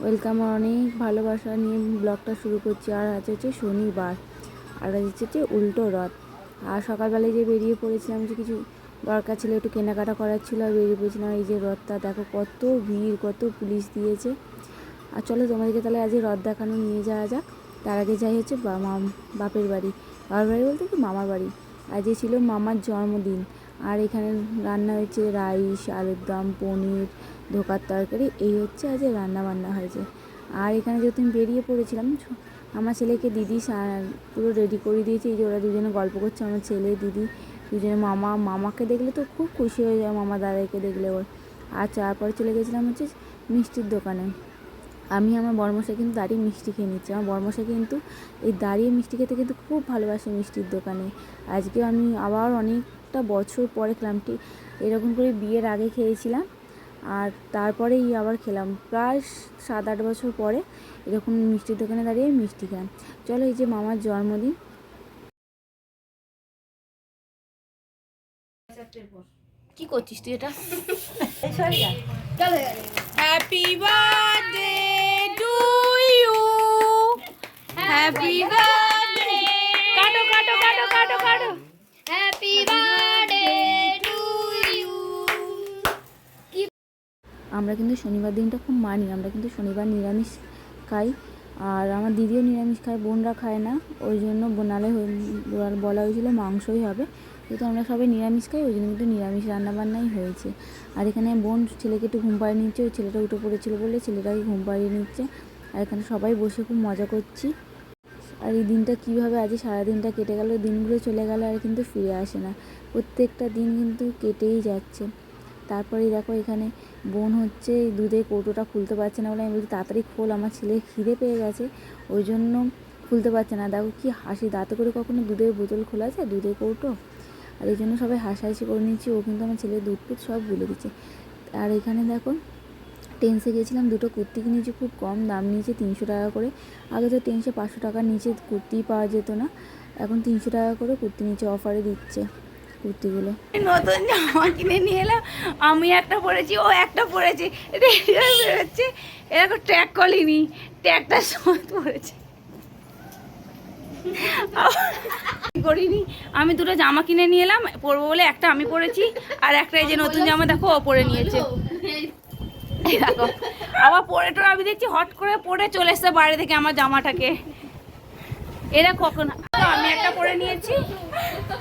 Welcome. অনেক ভালোবাসা নিয়ে ব্লগটা শুরু করছি। আর আজ হচ্ছে শনিবার। আর আজ হচ্ছে উল্টো রথ। আর সকালবেলায় যে বেরিয়ে পড়েছিলাম যে কিছু দরকার ছিল, একটু কেনাকাটা করার ছিল, আর বেরিয়ে পড়েছিলাম এই যে রথটা। দেখো কত ভিড়, কত পুলিশ দিয়েছে। আর চলো তোমাদেরকে তাহলে আজ রথ দেখানো নিয়ে যাওয়া যাক। তার আগে যাই হচ্ছে বাপের বাড়ি। বাপের বাড়ি বলতে কি? মামার বাড়ি। আজ ছিল মামার জন্মদিন। আর এখানে রান্না হয়েছে রাইস, আলুর দম, পনির ধোকার তরকারি, এই হচ্ছে আজ রান্না বান্না হয়েছে। আর এখানে যেহেতু আমি বেরিয়ে পড়েছিলাম আমার ছেলেকে দিদি পুরো রেডি করে দিয়েছে। এই যে ওরা দুজনে গল্প করছে, আমার ছেলে, দিদি, দুজনে মামা, মামাকে দেখলে তো খুব খুশি হয়ে যায়, মামা দাদাকে দেখলে ওর। আর তারপরে চলে গেছিলাম হচ্ছে মিষ্টির দোকানে। আমি আমার বর্মশা কিন্তু দাঁড়িয়ে মিষ্টি খেয়ে নিচ্ছি। আমার বর্মশা কিন্তু এই দাঁড়িয়ে মিষ্টি খেতে কিন্তু খুব ভালোবাসে মিষ্টির দোকানে। আজকে আমি আবার অনেকটা বছর পরে খেলাম, ঠিক এরকম করে বিয়ের আগে খেয়েছিলাম। আর তারপরেই আবার খেলাম। প্রায় সাত আট বছর পরে এরকম মিষ্টির দোকানে দাঁড়িয়ে মিষ্টি খেলাম। চলো এই যে মামার জন্মদিন। কি করছিস তুই এটা? Happy birthday to you happy birthday আমরা কিন্তু শনিবার দিনটা খুব মানি, আমরা কিন্তু শনিবার নিরামিষ খাই। আর আমার দিদিও নিরামিষ খায়, বোনরা খায় না, ওই জন্য বোনালে বলা হয়েছিল মাংসই হবে। যেহেতু আমরা সবাই নিরামিষ খাই, ওই জন্য কিন্তু নিরামিষ রান্নাবান্নাই হয়েছে। আর এখানে বোন ছেলেকে একটু ঘুম পাড়িয়ে নিচ্ছে, ওই ছেলেটা উঠে পড়েছিল বলে ছেলেটাকে ঘুম পাড়িয়ে নিচ্ছে। আর এখানে সবাই বসে খুব মজা করছি। আর এই দিনটা কীভাবে আজ সারা দিনটা কেটে গেল, দিনগুলো চলে গেল আর কিন্তু ফিরে আসে না। প্রত্যেকটা দিন কিন্তু কেটেই যাচ্ছে। তারপরে দেখো এখানে বোন হচ্ছে দুধে কৌটোটা খুলতে পারছে না বলে আমি বলছি, তাড়াতাড়ি খোল, আমার ছেলে খিদে পেয়ে গেছে। ওই জন্য খুলতে পারছে না। দেখো কি হাসি, দাঁতে করে কখনো দুধের বোতল খোলা যায়? দুধের কৌটো? আর এই জন্য সবাই হাসাহাসি করে নিচ্ছি। ও কিন্তু আমার ছেলের দুধ ফুধ সব ভুলে দিচ্ছে। আর এখানে দেখো টেন্সে গেছিলাম দুটো কুর্তি কিনেছি, খুব কম দাম নিয়েছে, তিনশো টাকা করে। আগে তো তিনশো পাঁচশো টাকার নিচে কুর্তিই পাওয়া যেত না। এখন তিনশো টাকা করে কুর্তি নিচে অফারে দিচ্ছে। কুর্তিগুলো। নতুন জামা কিনে নিয়ে এলাম। আমি একটা পরেছি, ও একটা পরেছে। বেরোচ্ছে। এরকম ট্যাগ করিনি ট্যাগটা সময় পরেছে করিনি। আমি দুটো জামা কিনে নিয়ে এলাম, পরবো বলে একটা আমি পরেছি, আর একটা এই যে নতুন জামা দেখো, ও পরে নিয়েছে। দেখো, আবার পরে টোরে আমি দেখছি, হট করে পরে চলে এসছে বাইরে থেকে আমার জামাটাকে। এরা কখন? আমি একটা পরে নিয়েছি।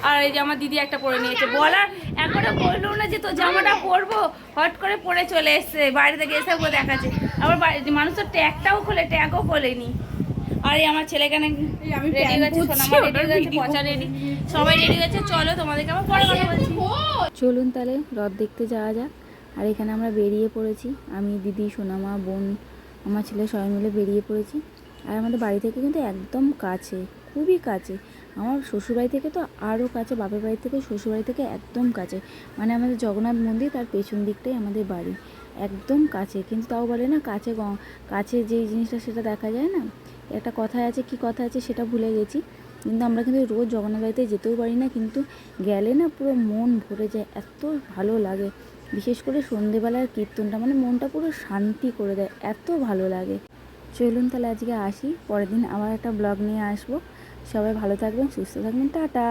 আর এই যে আমার দিদি একটা পরে নিয়েছে। বলার একবারে বলল না যে তোর জামাটা পরবো। হট করে পরে চলে এসছে বাইরে থেকে এসে ওকে দেখাচ্ছে। আবার বাড়ি- মানুষ তো ট্যাগটাও খোলে ট্যাগও খোলেনি। আর এই আমার ছেলে এখানে রেডি গেছে সোনামা রেডি গেছে পচা রেডি সবাই রেডি গেছে চলো তোমাদেরকে আবার পরে কথা বলছি। চলুন তাহলে রথ দেখতে যাওয়া যাক। আর এখানে আমরা বেরিয়ে পড়েছি। আমি দিদি সোনামা বোন আমার ছেলে সবাই মিলে বেরিয়ে পড়েছি। আর আমাদের বাড়ি থেকে কিন্তু একদম কাছে খুবই কাছে। আমার শ্বশুরবাড়ি থেকে তো আরও কাছে, বাপের বাড়ি থেকে, শ্বশুরবাড়ি থেকে একদম কাছে। মানে আমাদের জগন্নাথ মন্দির তার পেছন দিকটাই আমাদের বাড়ি। একদম কাছে, কিন্তু তাও বলে না কাছে কাছে যেই জিনিসটা সেটা দেখা যায় না? একটা কথায় আছে, কি কথা আছে সেটা ভুলে গেছি। কিন্তু আমরা কিন্তু রোজ জগন্নাথ বাড়িতে যেতেও পারি না, কিন্তু গেলে না পুরো মন ভরে যায়, এত ভালো লাগে। বিশেষ করে সন্ধেবেলার কীর্তনটা মানে মনটা পুরো শান্তি করে দেয়, এত ভালো লাগে। চলুন তাহলে আজকে আসি, পরের দিন আবার একটা ব্লগ নিয়ে আসব। সবাই ভালো থাকবেন সুস্থ থাকবেন টাটা